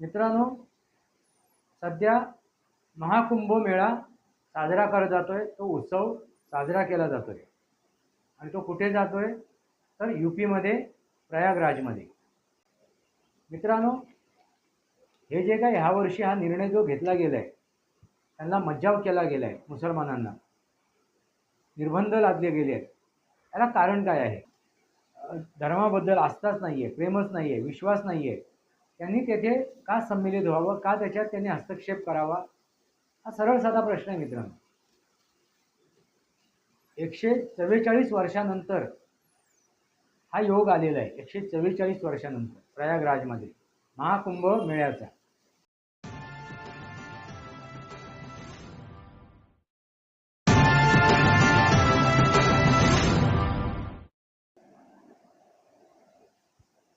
मित्रांनो सध्या महाकुंभ मेळा साजरा करत जातो आहे तो उत्सव साजरा केला जातो आहे आणि तो कुठे जातो आहे तर यू पीमध्ये प्रयागराजमध्ये. मित्रांनो हे जे काय ह्या वर्षी हा निर्णय जो घेतला गेला आहे त्यांना मज्जाव केला गेला आहे मुसलमानांना. निर्बंध लादले गेले आहेत. याला कारण काय आहे? धर्माबद्दल आस्थाच नाही आहे प्रेमच नाही आहे विश्वास नाही आहे त्यांनी तेथे का संमिलित व्हावं? का त्याच्यात त्यांनी हस्तक्षेप करावा? हा सरळ साधा प्रश्न आहे मित्रांनो. एकशे चव्वेचाळीस वर्षानंतर हा योग आलेला आहे. एकशे चव्वेचाळीस वर्षानंतर प्रयागराजमध्ये महाकुंभ मेळ्याचा.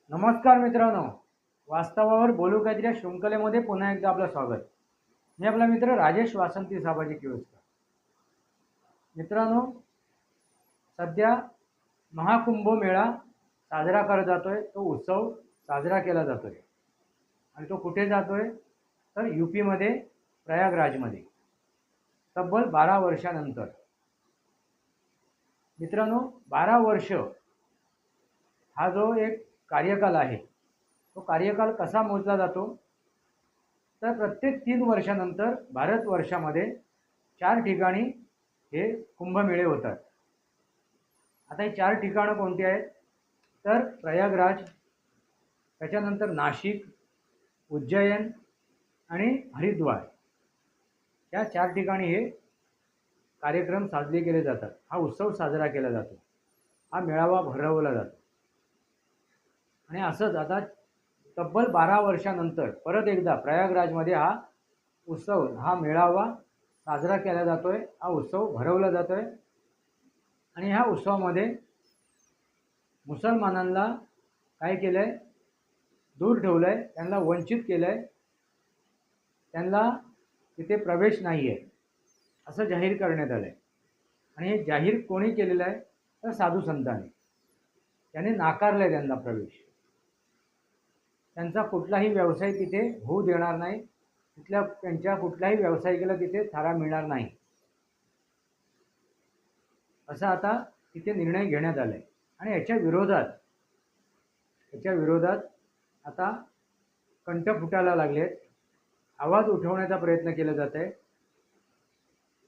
नमस्कार मित्रांनो. वास्तवावर बोलू काहीतरी शृंखलेमध्ये पुन्हा एकदा आपलं स्वागत. मी आपला मित्र राजेश वासंती साबाजी किळोस्कर. मित्रांनो सध्या महाकुंभ मेळा साजरा करत जातोय तो उत्सव साजरा केला जातोय. आणि तो कुठे जातोय? तर यू पीमध्ये प्रयागराजमध्ये. तब्बल बारा वर्षानंतर. मित्रांनो बारा वर्ष हा जो एक कार्यकाल आहे तो कार्यकाल कसा मोजला जातो? तर प्रत्येक तीन वर्षानंतर भारतवर्षामध्ये चार ठिकाणी हे कुंभमेळे होतात. आता ही चार ठिकाणं कोणती आहेत? तर प्रयागराज त्याच्यानंतर नाशिक उज्जैन आणि हरिद्वार. या चार ठिकाणी हे कार्यक्रम साजरे केले जातात. हा उत्सव साजरा केला जातो. हा मेळावा भरवला जातो. आणि असंच आता तब्बल बारा वर्षानंतर परत एकदा प्रयागराजमध्ये हा उत्सव हा मेळावा साजरा केला जातो आहे हा उत्सव भरवला जातो आहे आणि ह्या उत्सवामध्ये मुसलमानांना काय केलं आहे दूर ठेवलं आहे त्यांना वंचित केलं आहे त्यांना तिथे प्रवेश नाही आहे असं जाहीर करण्यात आलं आहे आणि हे जाहीर कोणी केलेलं आहे? तर साधू संतांनी. त्याने नाकारलं आहे त्यांना प्रवेश. त्यांचा कुठलाही व्यवसाय तिथे होऊ देणार नाही. तिथल्या त्यांच्या कुठल्याही व्यावसायिकाला तिथे थारा मिळणार नाही. असा आता तिथे निर्णय घेण्यात आला आहे आणि याच्या विरोधात याच्या विरोधात आता कंठ फुटायला लागले आहेत आवाज उठवण्याचा प्रयत्न केला जात आहे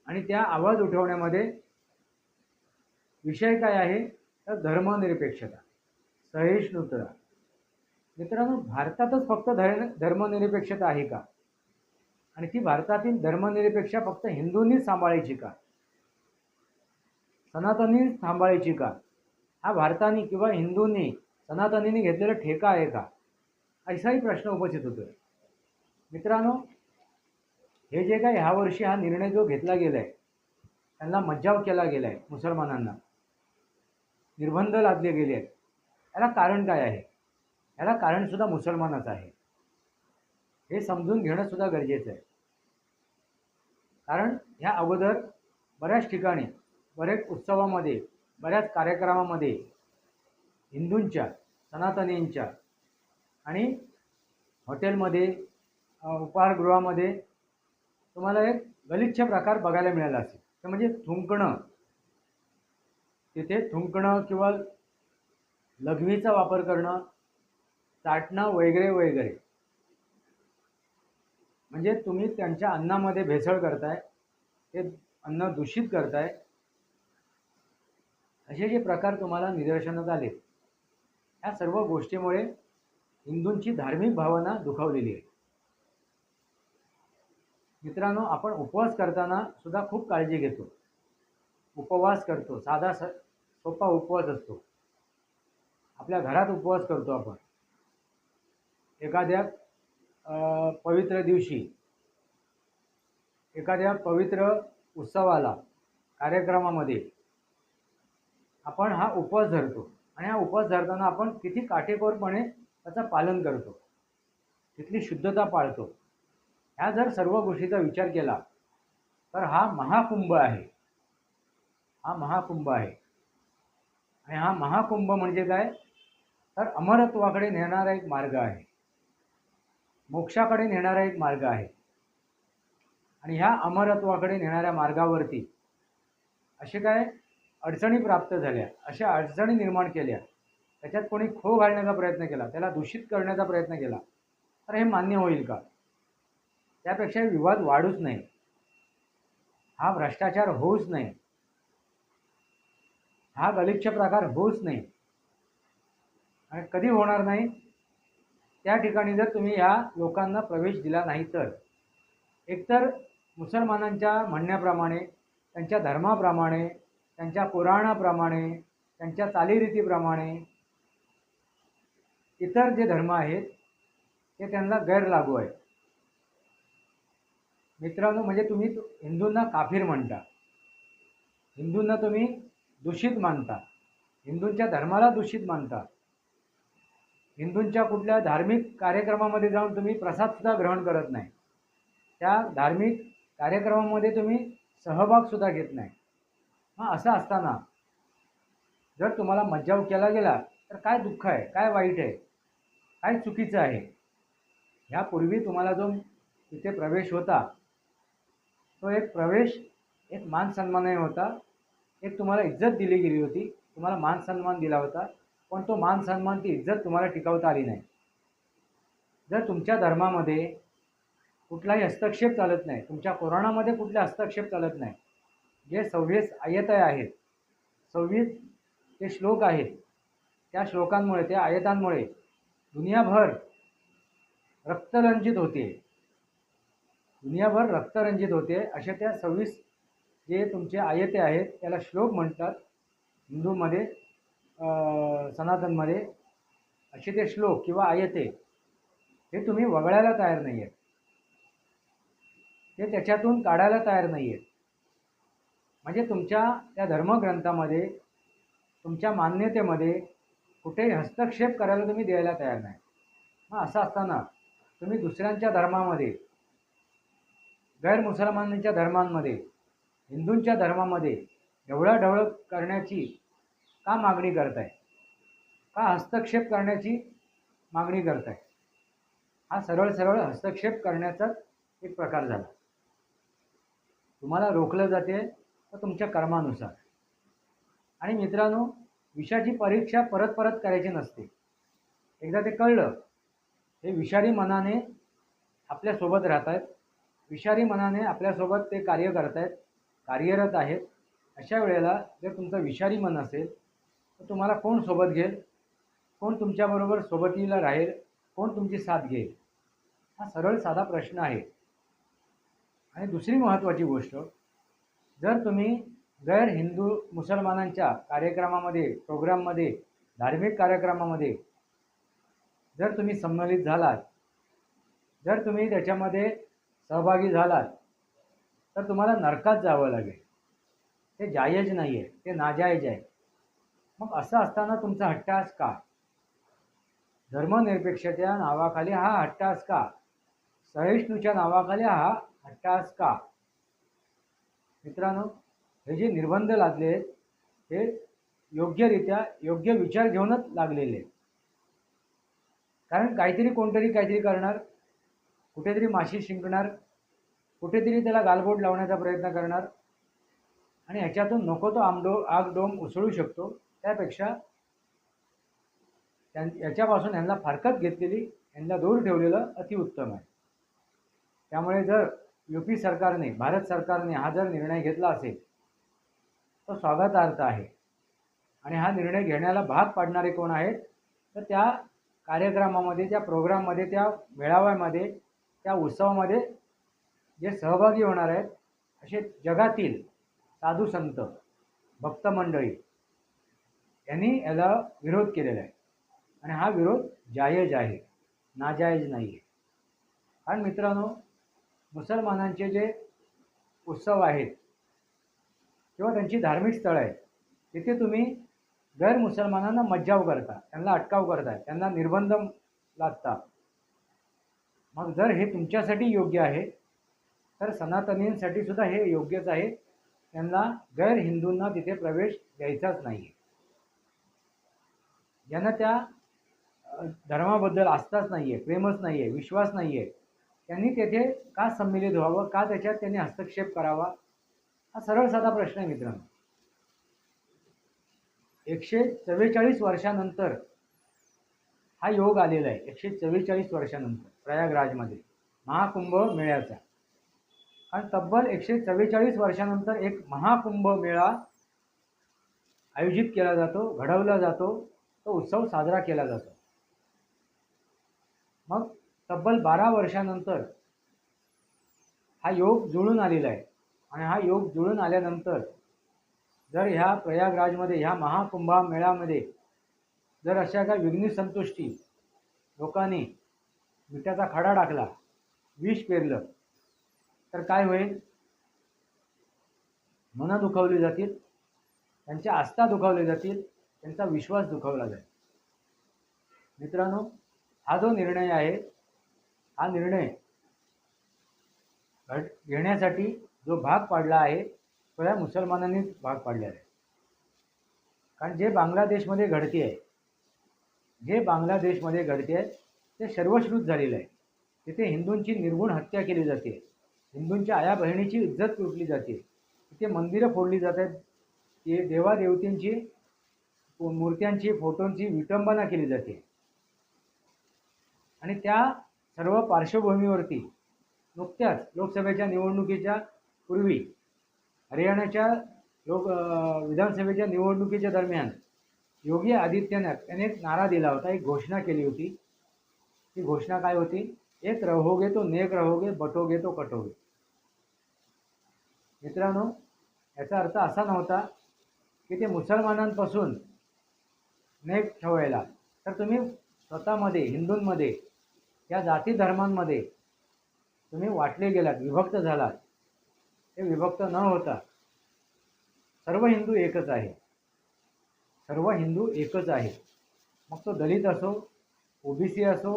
आणि त्या आवाज उठवण्यामध्ये विषय काय आहे? तर धर्मनिरपेक्षता. सहिष्णुता. मित्रांनो भारतातच फक्त धर धर्मनिरपेक्षता आहे का? आणि ती भारतातील धर्मनिरपेक्षा फक्त हिंदूंनीच सांभाळायची का? सनातनी सांभाळायची का? हा भारताने किंवा हिंदूंनी सनातनीने घेतलेला ठेका आहे का? असाही प्रश्न उपस्थित होतोय. मित्रांनो हे जे काय ह्या वर्षी हा निर्णय जो घेतला गेला आहे त्यांना मज्जाव केला गेला आहे मुसलमानांना. निर्बंध लादले गेले आहेत याला कारण काय आहे? याला कारणसुद्धा मुसलमानाचं आहे. हे समजून घेणं सुद्धा गरजेचं आहे. कारण ह्या अगोदर बऱ्याच ठिकाणी बऱ्याच उत्सवामध्ये बऱ्याच कार्यक्रमामध्ये हिंदूंच्या सनातनींच्या आणि हॉटेलमध्ये उपहारगृहामध्ये उपाहारगृहामध्ये तुम्हाला एक गलिच्छ प्रकार बघायला मिळाला असेल. ते म्हणजे थुंकणं. तिथे थुंकणं किंवा लघवीचा वापर करणं चाटणं वगैरे वगैरे. म्हणजे तुम्ही त्यांच्या अन्नामध्ये भेसळ करताय ते अन्न दूषित करताय असे जे प्रकार तुम्हाला निदर्शनात आले ह्या सर्व गोष्टीमुळे हिंदूंची धार्मिक भावना दुखावलेली आहे. मित्रांनो आपण उपवास करताना सुद्धा खूप काळजी घेतो. उपवास करतो साधा स सोपा उपवास असतो. आपल्या घरात उपवास करतो आपण. एखाद्या पवित्र दिवशी एखाद्या पवित्र उत्सवाला कार्यक्रमामध्ये आपण हा उपवास धरतो. आणि हा उपवास धरताना आपण किती काटेकोरपणे त्याचं पालन करतो. तिथली शुद्धता पाळतो. ह्या जर सर्व गोष्टीचा विचार केला तर हा महाकुंभ आहे. हा महाकुंभ आहे. आणि हा महाकुंभ म्हणजे काय? तर अमरत्वाकडे नेणारा एक मार्ग आहे. मोक्षाकडे नेणारा एक मार्ग आहे. आणि ह्या अमरत्वाकडे नेणाऱ्या मार्गावरती असे काय अडचणी प्राप्त झाल्या अशा अडचणी निर्माण केल्या. त्याच्यात कोणी खो घालण्याचा प्रयत्न केला त्याला दूषित करण्याचा प्रयत्न केला तर हे मान्य होईल का? त्यापेक्षा विवाद वाढूच नाही हा भ्रष्टाचार होऊच नाही हा गलिच्छ प्रकार होऊच नाही आणि कधी होणार नाही? त्या ठिकाणी जर तुम्ही या लोकांना प्रवेश दिला नाही तर. एकतर मुसलमानांच्या म्हणण्याप्रमाणे त्यांच्या धर्माप्रमाणे त्यांच्या पुराणाप्रमाणे त्यांच्या चालीरीतीप्रमाणे इतर जे धर्म आहेत ते त्यांना गैर लागू आहे मित्रांनो म्हणजे तुम्ही हिंदूंना काफीर म्हणता. हिंदूंना तुम्ही दूषित मानता. हिंदूंच्या धर्माला दूषित मानता. हिंदूंच्या कुठल्या धार्मिक कार्यक्रमामध्ये जाऊन तुम्ही प्रसादसुद्धा ग्रहण करत नाही. त्या धार्मिक कार्यक्रमामध्ये तुम्ही सहभागसुद्धा घेत नाही. हां असं असताना जर तुम्हाला मज्जाव केला गेला तर काय दुःख आहे? काय वाईट आहे? काय चुकीचं आहे? ह्यापूर्वी तुम्हाला जो तिथे प्रवेश होता तो एक प्रवेश एक मान सन्मानही होता. एक तुम्हाला इज्जत दिली गेली होती. तुम्हाला मान सन्मान दिला होता. पण तो मान सन्मान ती इज्जत तुम्हाला टिकवता आली नाही. जर तुमच्या धर्मामध्ये कुठलाही हस्तक्षेप चालत नाही तुमच्या कोरोनामध्ये कुठले हस्तक्षेप चालत नाही जे सव्वीस आयतय आहेत सव्वीस जे श्लोक आहेत त्या श्लोकांमुळे त्या आयतांमुळे दुनियाभर रक्तरंजित होते. दुनियाभर रक्तरंजित होते. अशा त्या सव्वीस जे तुमचे आयते आहेत त्याला श्लोक म्हणतात हिंदूमध्ये सनातनमध्ये असे ते श्लोक किंवा आयते हे तुम्ही वगळायला तयार नाही आहेत ते त्याच्यातून काढायला तयार नाही आहेत म्हणजे तुमच्या त्या धर्मग्रंथामध्ये तुमच्या मान्यतेमध्ये कुठेही हस्तक्षेप करायला तुम्ही द्यायला तयार नाही. मग असं असताना तुम्ही दुसऱ्यांच्या धर्मामध्ये गैरमुसलमानांच्या धर्मांमध्ये हिंदूंच्या धर्मामध्ये ढवळाढवळ करण्याची का मागणी करताय? का हस्तक्षेप करण्याची मागणी करताय? हा सरळ सरळ हस्तक्षेप करण्याचाच एक प्रकार झाला. तुम्हाला रोखलं जाते तर तुमच्या कर्मानुसार. आणि मित्रांनो विषाची परीक्षा परत परत करायची नसते. एकदा ते कळलं हे विषारी मनाने आपल्यासोबत राहत आहेत विषारी मनाने आपल्यासोबत ते कार्य करत आहेत कार्यरत आहेत. अशा वेळेला जर तुमचं विषारी मन असेल तुम्हाला कोण सोबत घेईल? कोण तुमच्याबरोबर सोबतीला राहील? कोण तुमची साथ घेईल? हा सरळ साधा प्रश्न आहे. आणि दुसरी महत्त्वाची गोष्ट जर तुम्ही गैर हिंदू मुसलमानांच्या कार्यक्रमामध्ये प्रोग्राममध्ये धार्मिक कार्यक्रमामध्ये जर तुम्ही संमलित झालात जर तुम्ही त्याच्यामध्ये सहभागी झालात तर तुम्हाला नरकात जावं लागेल. ते जायज नाही आहे ते नाजायज आहे. मग असं असताना तुमचा हट्टास का? धर्मनिरपेक्षतेच्या नावाखाली हा हट्टास का? सहिष्णूच्या नावाखाली हा हट्टास का? मित्रांनो हे जे निर्बंध लागले आहेत हे योग्यरित्या योग्य विचार घेऊनच लागलेले कारण काहीतरी कोणतरी काहीतरी करणार कुठेतरी माशी शिंकणार कुठेतरी त्याला गालबोट लावण्याचा प्रयत्न करणार आणि ह्याच्यातून नको तो आमडो आगडोम उसळू शकतो. त्यापेक्षा त्यां याच्यापासून ह्यांना फारकत घेतलेली यांना दूर ठेवलेलं अतिउत्तम आहे. त्यामुळे जर यू पी सरकारने भारत सरकारने हा जर निर्णय घेतला असेल तो स्वागतार्थ आहे. आणि हा निर्णय घेण्याला भाग पाडणारे कोण आहेत? तर त्या कार्यक्रमामध्ये त्या प्रोग्राममध्ये त्या मेळाव्यामध्ये त्या उत्सवामध्ये जे सहभागी होणार आहेत असे जगातील साधू संत भक्त मंडळी यांनी याला विरोध केलेला आहे. आणि हा विरोध जायज आहे नाजायज नाही आहे कारण मित्रांनो मुसलमानांचे जे उत्सव आहेत किंवा त्यांची धार्मिक स्थळं आहेत तिथे तुम्ही गैरमुसलमानांना मज्जाव करता त्यांना अटकाव करता त्यांना निर्बंध लागता मग जर हे तुमच्यासाठी योग्य आहे तर सनातनींसाठी सुद्धा हे योग्यच आहे. त्यांना गैर हिंदूंना तिथे प्रवेश द्यायचाच नाही आहे ज्यांना त्या धर्माबद्दल आस्थाच नाही आहे प्रेमच नाही आहे विश्वास नाही आहे त्यांनी तेथे का संमिलित व्हावं का त्याच्यात त्यांनी हस्तक्षेप करावा हा सरळ साधा प्रश्न आहे मित्रांनो. एकशे चव्वेचाळीस वर्षानंतर हा योग आलेला आहे. एकशे चव्वेचाळीस वर्षानंतर प्रयागराजमध्ये महाकुंभ मेळ्याचा. आणि तब्बल एकशे चव्वेचाळीस वर्षानंतर एक महाकुंभ मेळा आयोजित केला जातो घडवला जातो. तो उत्सव साजरा केला जातो. मग तब्बल बारा वर्षानंतर हा योग जुळून आलेला आहे. आणि हा योग जुळून आल्यानंतर जर ह्या प्रयागराजमध्ये ह्या महाकुंभा मेळ्यामध्ये जर अशा काही विघ्न संतुष्टी लोकांनी मिठाचा खडा टाकला विष पेरलं तर काय होईल? मनं दुखावली जातील त्यांच्या आस्था दुखावली जातील त्यांचा विश्वास दुखावला जाईल. मित्रांनो हा जो निर्णय आहे हा निर्णय घड घेण्यासाठी जो भाग पाडला आहे तो या मुसलमानांनीच भाग पाडलेला आहे. कारण जे बांगलादेशमध्ये घडते आहे जे बांगलादेशमध्ये घडते आहे ते सर्वश्रुत झालेलं आहे. तिथे हिंदूंची निर्गुण हत्या केली जाते. हिंदूंच्या आया बहिणीची इज्जत लुटली जाते. तिथे मंदिरं फोडली जात आहेत. ते देवादेवतींची मूर्त्यांची फोटोंची विटंबना केली जाते. आणि त्या सर्व पार्श्वभूमीवरती नुकत्याच लोकसभेच्या निवडणुकीच्या पूर्वी हरियाणाच्या लोक विधानसभेच्या निवडणुकीच्या दरम्यान योगी आदित्यनाथ याने एक नारा दिला होता एक घोषणा केली होती. ती घोषणा काय होती? एक रहोगे तो नेक रहोगे बटोगे तो कटोगे मित्रांनो याचा अर्थ असा नव्हता की ते मुसलमानांपासून नेट ठेवायला. तर तुम्ही स्वतःमध्ये हिंदूंमध्ये या जाती धर्मांमध्ये तुम्ही वाटले गेलात विभक्त झालात. हे विभक्त न होता सर्व हिंदू एकच आहे. सर्व हिंदू एकच आहे. मग तो दलित असो ओबीसी असो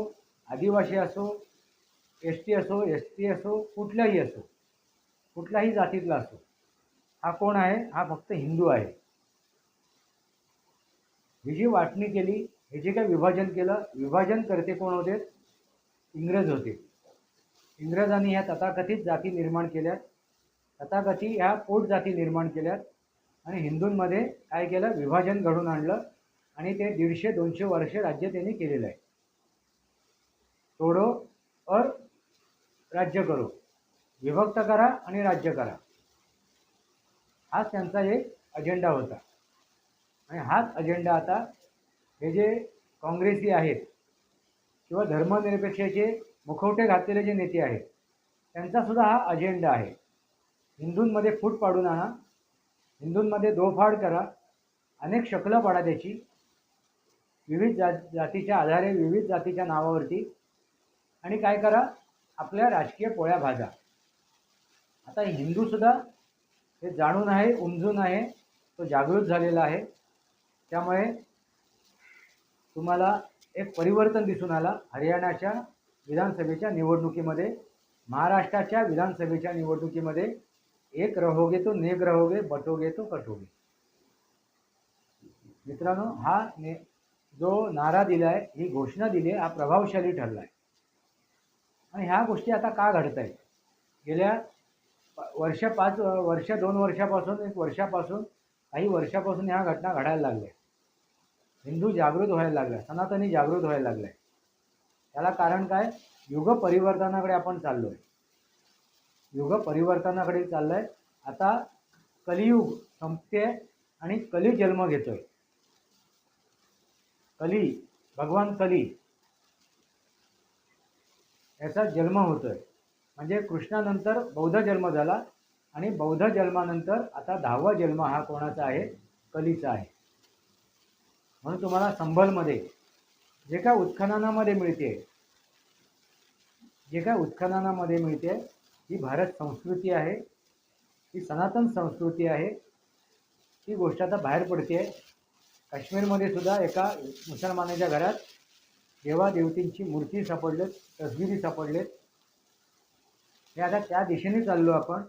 आदिवासी असो एस टी असो एस टी असो कुठलाही असो कुठल्याही जातीतला असो हा कोण आहे? हा फक्त हिंदू आहे. ही जी वाटणी केली हे जे काय विभाजन केलं विभाजन करते कोण होते? इंग्रज होते. इंग्रजांनी ह्या तथाकथित जाती निर्माण केल्यात. तथाकथित ह्या पोट जाती निर्माण केल्यात. आणि हिंदूंमध्ये काय केलं? विभाजन घडून आणलं आणि ते दीडशे दोनशे वर्ष राज्य त्यांनी केलेलं आहे. तोडो और राज्य करो. विभक्त करा आणि राज्य करा. हाच त्यांचा एक अजेंडा होता. आणि हाच अजेंडा आता हे जे काँग्रेसी आहेत किंवा धर्मनिरपेक्षाचे मुखवटे घातलेले जे नेते आहेत त्यांचासुद्धा हा अजेंडा आहे. हिंदूंमध्ये फूट पाडून आणा हिंदूंमध्ये दोफाड करा अनेक शकलं पाडा त्याची. विविध जा जातीच्या आधारे विविध जातीच्या नावावरती. आणि काय करा आपल्या राजकीय पोळ्या भाजा. आता हिंदूसुद्धा हे जाणून आहे उमजून आहे तो जागृत झालेला आहे. त्यामुळे तुम्हाला एक परिवर्तन दिसून आला. हरियाणाच्या विधानसभेच्या निवडणुकीमध्ये महाराष्ट्राच्या विधानसभेच्या निवडणुकीमध्ये एक रहोगे तो नेक रहोगे बटोगे तो कटोगे मित्रांनो हा ने जो नारा दिला आहे ही घोषणा दिली आहे हा प्रभावशाली ठरला आहे. आणि ह्या गोष्टी आता का घडत आहेत गेल्या वर्ष पाच वर्ष दोन वर्षापासून एक वर्षापासून काही वर्षापासून ह्या घटना घडायला लागल्या. हिंदू जागृत व्हायला लागला सनातनी जागृत व्हायला लागलाय. त्याला कारण काय? युग परिवर्तनाकडे आपण चाललो आहे युग परिवर्तनाकडे चाललं आहे आता कलियुग संपते आणि कली जन्म घेतोय. कली भगवान कली. याचा जन्म होतोय. म्हणजे कृष्णानंतर बौद्ध जन्म झाला आणि बौद्ध जन्मानंतर आता दहावा जन्म हा कोणाचा आहे? कलीचा आहे. म्हणून तुम्हाला संभलमध्ये जे काय उत्खननामध्ये मिळते जे काय उत्खननामध्ये मिळते ही भारत संस्कृती आहे ही सनातन संस्कृती आहे ही गोष्ट आता बाहेर पडते. काश्मीरमध्ये सुद्धा एका मुसलमानाच्या घरात देवादेवतींची मूर्ती सापडलेत तसबिरी सापडलेत. हे आता त्या दिशेने चाललो आपण.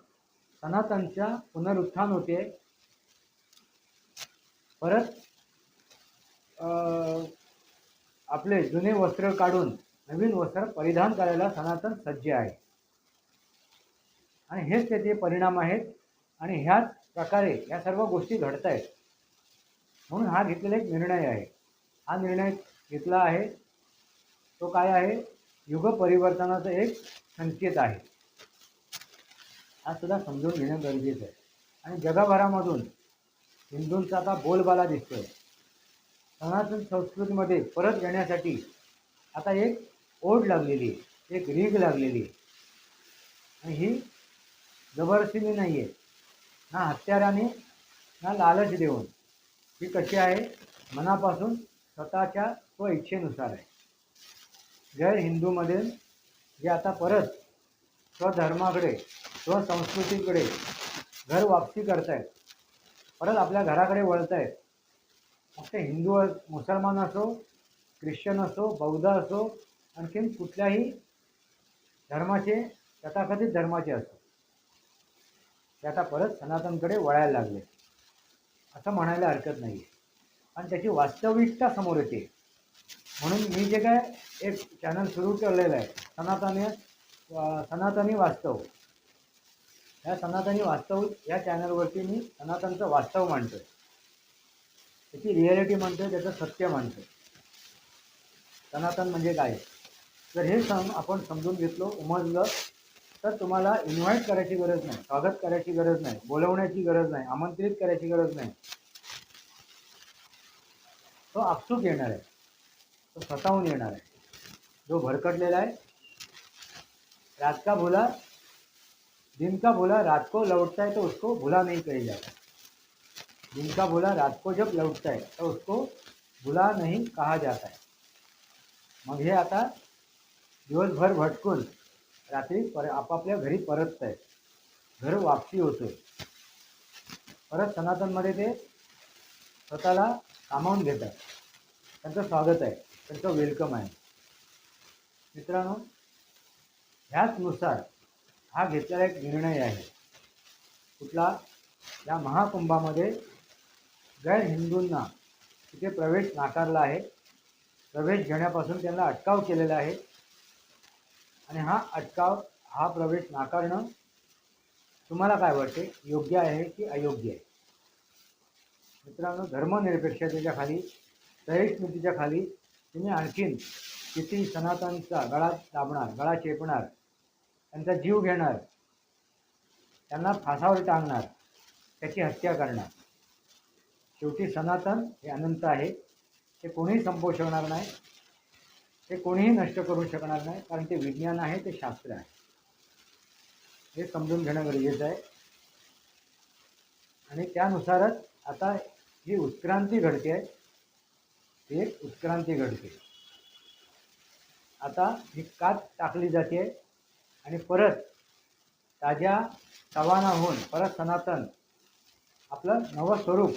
सनातनच्या पुनरुत्थान होते. परत आपले जुने वस्त्र काढून नवीन वस्त्र परिधान करायला सनातन सज्ज आहे. आणि हेच त्याचे परिणाम आहेत आणि ह्याच प्रकारे या सर्व गोष्टी घडत आहेत म्हणून हा घेतलेला एक निर्णय आहे. हा निर्णय घेतला आहे. तो काय आहे? युग परिवर्तनाचा एक संकेत आहे. हा सुद्धा समजून घेणं गरजेचं आहे. आणि जगभरामधून हिंदूंचा आता बोलबाला दिसतोय. सनातन संस्कृतीमध्ये परत येण्यासाठी आता एक ओढ लागलेली आहे एक रीग लागलेली आहे. आणि ही जबरदस्तीने नाही आहे ना हत्याराने ना लालच देऊन. ही कशी आहे? मनापासून स्वतःच्या स्वइच्छेनुसार आहे. गैर हिंदूमध्ये जे आता परत स्वधर्माकडे स्वसंस्कृतीकडे घर वापसी करतायत परत आपल्या घराकडे वळत आहेत मग ते हिंदू अस- मुसलमान असो ख्रिश्चन असो बौद्ध असो आणखीन कुठल्याही धर्माचे तथाकथित धर्माचे असो. ते आता परत सनातनकडे वळायला लागले. असं म्हणायला हरकत नाही आणि त्याची वास्तविकता समोर येते. म्हणून मी जे काय एक चॅनल सुरू केलेलं आहे सनातनी सनातनी वास्तव. या सनातनी वास्तव या चॅनलवरती मी सनातनचं वास्तव मांडतोय. त्याची रिॲलिटी म्हणतो त्याचं सत्य मांडतोय सनातन म्हणजे काय? जर हे सम आपण समजून घेतलो उमजलं तर तुम्हाला इन्व्हाइट करायची गरज नाही स्वागत करायची गरज नाही बोलवण्याची गरज नाही आमंत्रित करायची गरज नाही. तो आपसूक येणार आहे. तो स्वतःहून येणार आहे. जो भरकटलेला आहे रात का भुला दिन का भुला रात को लौटता है तो उसको भुला नहीं कही जाता. जिनका बोला रात को जब लौटता है तो उसको भुला नहीं कहा जाता है। मग हे आता दिवसभर भटकून रात्री पर आपापल्या घरी परतत आहेत घर वापसी होतोय. परत सनातनमध्ये ते स्वतःला सामावून घेतात. त्यांचं स्वागत आहे. त्यांचं वेलकम आहे. मित्रांनो ह्याचनुसार हा घेतलेला एक निर्णय आहे. कुठला? या महाकुंभामध्ये गैर हिंदूंना तिथे प्रवेश नाकारला आहे. प्रवेश घेण्यापासून त्यांना अटकाव केलेला आहे. आणि हा अटकाव हा प्रवेश नाकारणं तुम्हाला काय वाटते? योग्य आहे की अयोग्य आहे? मित्रांनो धर्मनिरपेक्षतेच्या खाली सहिष्णुतेच्या खाली तुम्ही आणखीन किती सनातनचा गळा दाबणार गळा चेपणार त्यांचा जीव घेणार त्यांना फासावर टांगणार त्याची हत्या करणार शेवटी सनातन हे अनंत आहे. ते कोणीही संपवू शकणार नाही. ते कोणीही नष्ट करू शकणार नाही. कारण ते विज्ञान आहे ते शास्त्र आहे. हे समजून घेणं गरजेचं आहे. आणि त्यानुसारच आता जी उत्क्रांती घडते. आहे ती एक उत्क्रांती घडते. आता ही कात टाकली जाते आणि परत ताज्या तवाना होऊन परत सनातन आपलं नवं स्वरूप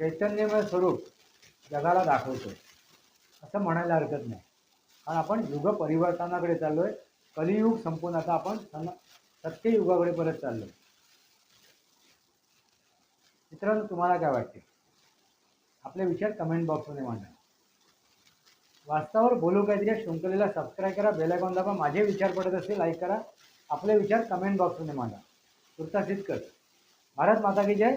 चैतन्यमय स्वरूप जगाला दाखवतो असं म्हणायला हरकत नाही. कारण आपण युग परिवर्तनाकडे चाललो आहे कलियुग संपून आता आपण सन सत्ययुगाकडे परत चाललो आहे मित्रांनो तुम्हाला काय वाटते? आपले विचार कमेंट बॉक्समध्ये मांडा. वास्तवावर बोलू काहीतरी या शृंखलेला सबस्क्राईब करा बेलायकॉन दाबा माझे विचार पडत असतील लाईक करा. आपले विचार कमेंट बॉक्समध्ये मांडा. तुर्तासित कर भारत माता की जय.